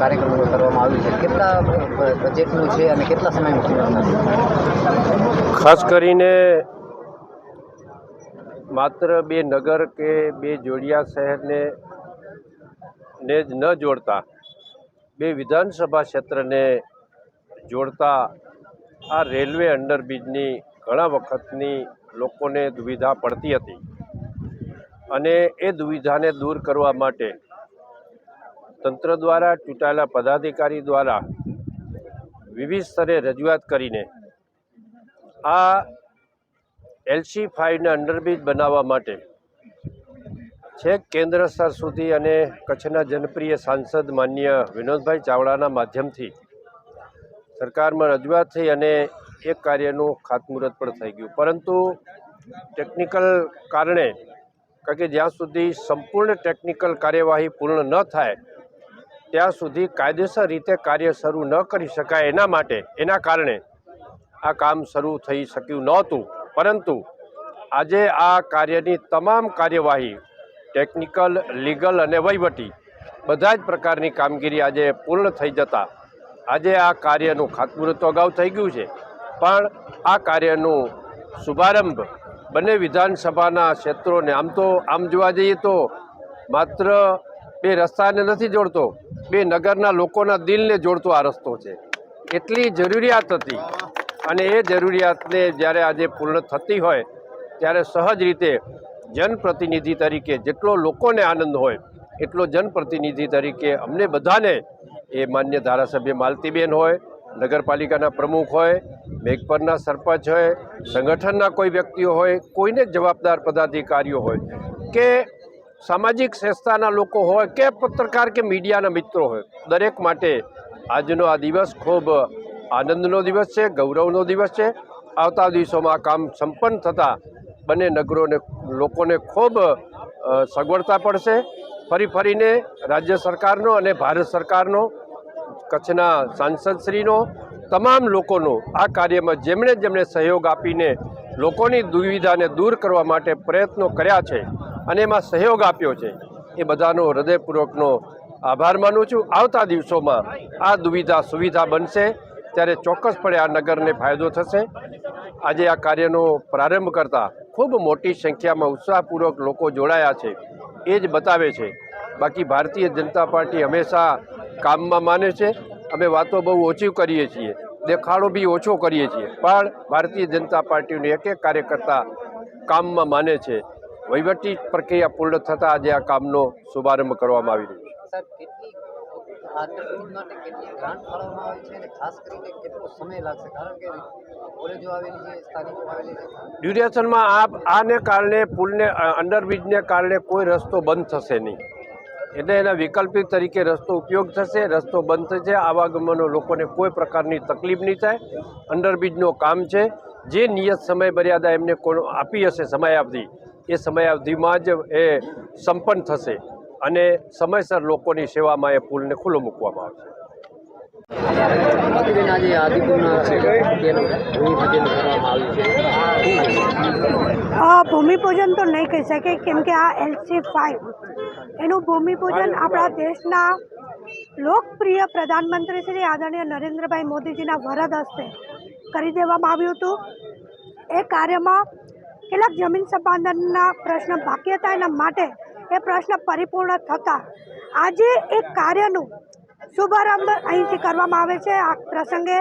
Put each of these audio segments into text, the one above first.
કાર્યક્રમ કરવામાં આવ્યો છે, કેટલા બજેટનું છે અને કેટલા સમયમાં ખાસ કરીને માત્ર બે નગર કે બે જોડિયા શહેરને ને જ ન જોડતા, બે વિધાનસભા ક્ષેત્રને જોડતા આ રેલવે અંડરબ્રિજની ઘણા વખતની લોકોને દુવિધા પડતી હતી. અને એ દુવિધાને દૂર કરવા માટે તંત્ર દ્વારા ચૂંટાયેલા પદાધિકારી દ્વારા વિવિધ સ્તરે રજૂઆત કરીને આ એલસી ફાઇવના અંડરબ્રિજ બનાવવા માટે છેક કેન્દ્ર સ્તર સુધી અને કચ્છના જનપ્રિય સાંસદ માન્ય વિનોદભાઈ ચાવડાના માધ્યમથી સરકારમાં રજૂઆત થઈ અને એ કાર્યનું ખાતમુહૂર્ત પણ થઈ ગયું. પરંતુ ટેકનિકલ કારણે કારણ કે જ્યાં સુધી સંપૂર્ણ ટેકનિકલ કાર્યવાહી પૂર્ણ ન થાય, ત્યાં સુધી કાયદેસર રીતે કાર્ય શરૂ ન કરી શકાય એના માટે, એના કારણે આ કામ શરૂ થઈ શક્યું નહોતું. પરંતુ આજે આ કાર્યની તમામ કાર્યવાહી, ટેકનિકલ, લીગલ અને વહીવટી બધા જ પ્રકારની કામગીરી આજે પૂર્ણ થઈ જતા. આજે આ કાર્યનું ખાતમુહૂર્ત અગાઉ થઈ ગયું છે. પણ આ કાર્યનું શુભારંભ બંને વિધાનસભાના ક્ષેત્રોને આમ તો આમ જોવા જઈએ તો માત્ર બે રસ્તાને નથી જોડતો, બે નગરના લોકોના દિલને જોડતો આ રસ્તો છે. એટલી જરૂરિયાત હતી અને એ જરૂરિયાતને જ્યારે આજે પૂર્ણ થતી હોય, ત્યારે સહજ રીતે જનપ્રતિનિધિ તરીકે જેટલો લોકોને આનંદ હોય, એટલો જનપ્રતિનિધિ તરીકે અમને બધાને એ માન્ય ધારાસભ્ય માલતીબેન હોય, નગરપાલિકાના પ્રમુખ હોય મેઘપરના સરપંચ હોય, સંગઠનના કોઈ વ્યક્તિઓ હોય, કોઈને જવાબદાર પદાધિકારીઓ હોય, કે સામાજિક સંસ્થાના લોકો હોય, કે પત્રકાર કે મીડિયાના મિત્રો હોય, દરેક માટે આજનો આ દિવસ ખૂબ આનંદનો દિવસ છે, ગૌરવનો દિવસ છે. આવતા દિવસોમાં કામ સંપન્ન થતાં બંને નગરોને, લોકોને ખૂબ સગવડતા પડશે. ફરી ફરીને રાજ્ય સરકારનો અને ભારત સરકારનો, કચ્છના સાંસદશ્રીનો તમામ લોકોનો આ કાર્યમાં જેમણે જેમણે સહયોગ આપીને લોકોની દુવિધાને દૂર કરવા માટે પ્રયત્નો કર્યા છે અને એમાં સહયોગ આપ્યો છે, એ બધાનો હૃદયપૂર્વકનો આભાર માનું છું. આવતા દિવસોમાં આ દુવિધા સુવિધા બનશે, ત્યારે ચોક્કસપણે આ નગરને ફાયદો થશે. આજે આ કાર્યનો પ્રારંભ કરતાં ખૂબ મોટી સંખ્યામાં ઉત્સાહપૂર્વક લોકો જોડાયા છે, એ જ બતાવે છે. બાકી ભારતીય જનતા પાર્ટી હંમેશા કામમાં માને છે. અમે વાતો બહુ ઓછી કરીએ છીએ. દેખાડો બી ઓછો કરીએ છીએ. પણ ભારતીય જનતા પાર્ટીનું એક એક કાર્યકર્તા કામમાં માને છે. વહીવટી પ્રક્રિયા પૂર્ણ થતાં આજે આ કામનો શુભારંભ કરવામાં આવી રહ્યો ડ્યુરેશનમાં આ આને કારણે પુલને અંડરબ્રિજને કારણે કોઈ રસ્તો બંધ થશે નહીં. એટલે એના વૈકલ્પિક તરીકે રસ્તો ઉપયોગ થશે, રસ્તો બંધ થશે, આવાગમનો લોકોને કોઈ પ્રકારની તકલીફ નહીં થાય, અંડરબ્રિજનું કામ છે. જે નિયત સમય મર્યાદા એમને કોણ આપી હશે સમયાવધિ એ સમયાવધિમાં જ એ સંપન્ન થશે અને સમયસર લોકોની સેવામાં એ પુલને ખુલ્લો મૂકવામાં આવશે. આદિપુરના ભૂમિપૂજન તો નહીં કહી શકે, કેમ કે આ એલસી ફાઇવ એનું ભૂમિપૂજન આપણા દેશના લોકપ્રિય પ્રધાનમંત્રી શ્રી આદરણીય નરેન્દ્રભાઈ મોદીજીના વરદ હસ્તે કરી દેવામાં આવ્યું હતું. એ કાર્યમાં કેટલાક જમીન સંપાદનના પ્રશ્ન બાકી હતા. એના માટે એ પ્રશ્ન પરિપૂર્ણ થતાં આજે એ કાર્યનું શુભારંભ અહીંથી કરવામાં આવે છે. આ પ્રસંગે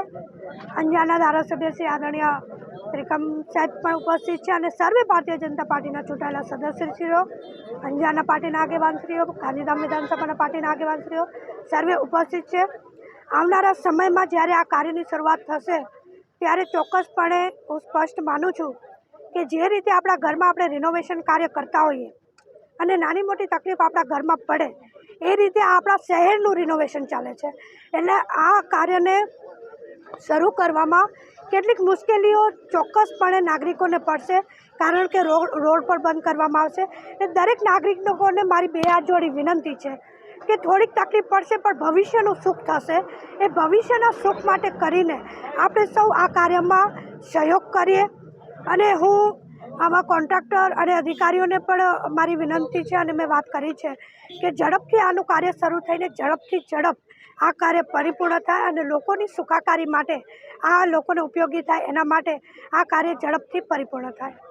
અંજારના ધારાસભ્ય શ્રી આદરણીય ત્રિકમ સાહેબ પણ ઉપસ્થિત છે અને સર્વે ભારતીય જનતા પાર્ટીના ચૂંટાયેલા સદસ્યશ્રીઓ, અંજારના પાર્ટીના આગેવાનશ્રીઓ, ગાંધીધામ વિધાનસભાના પાર્ટીના આગેવાનશ્રીઓ સર્વે ઉપસ્થિત છે. આવનારા સમયમાં જ્યારે આ કાર્યની શરૂઆત થશે, ત્યારે ચોક્કસપણે હું સ્પષ્ટ માનું છું કે જે રીતે આપણા ઘરમાં આપણે રિનોવેશન કાર્ય કરતા હોઈએ અને નાની મોટી તકલીફ આપણા ઘરમાં પડે એ રીતે આપણા શહેરનું રિનોવેશન ચાલે છે. એટલે આ કાર્યને શરૂ કરવામાં કેટલીક મુશ્કેલીઓ ચોક્કસપણે નાગરિકોને પડશે, કારણ કે રોડ રોડ પર બંધ કરવામાં આવશે. એ દરેક નાગરિકોને મારી બે હાથ જોડી વિનંતી છે કે થોડીક તકલીફ પડશે, પણ ભવિષ્યનું સુખ થશે. એ ભવિષ્યના સુખ માટે કરીને આપણે સૌ આ કાર્યમાં સહયોગ કરીએ. અને હું આમાં કોન્ટ્રાક્ટર અને અધિકારીઓને પણ મારી વિનંતી છે અને મેં વાત કરી છે કે ઝડપથી આનું કાર્ય શરૂ થઈને ઝડપથી ઝડપ આ કાર્ય પરિપૂર્ણ થાય અને લોકોની સુખાકારી માટે આ લોકોને ઉપયોગી થાય એના માટે આ કાર્ય ઝડપથી પરિપૂર્ણ થાય.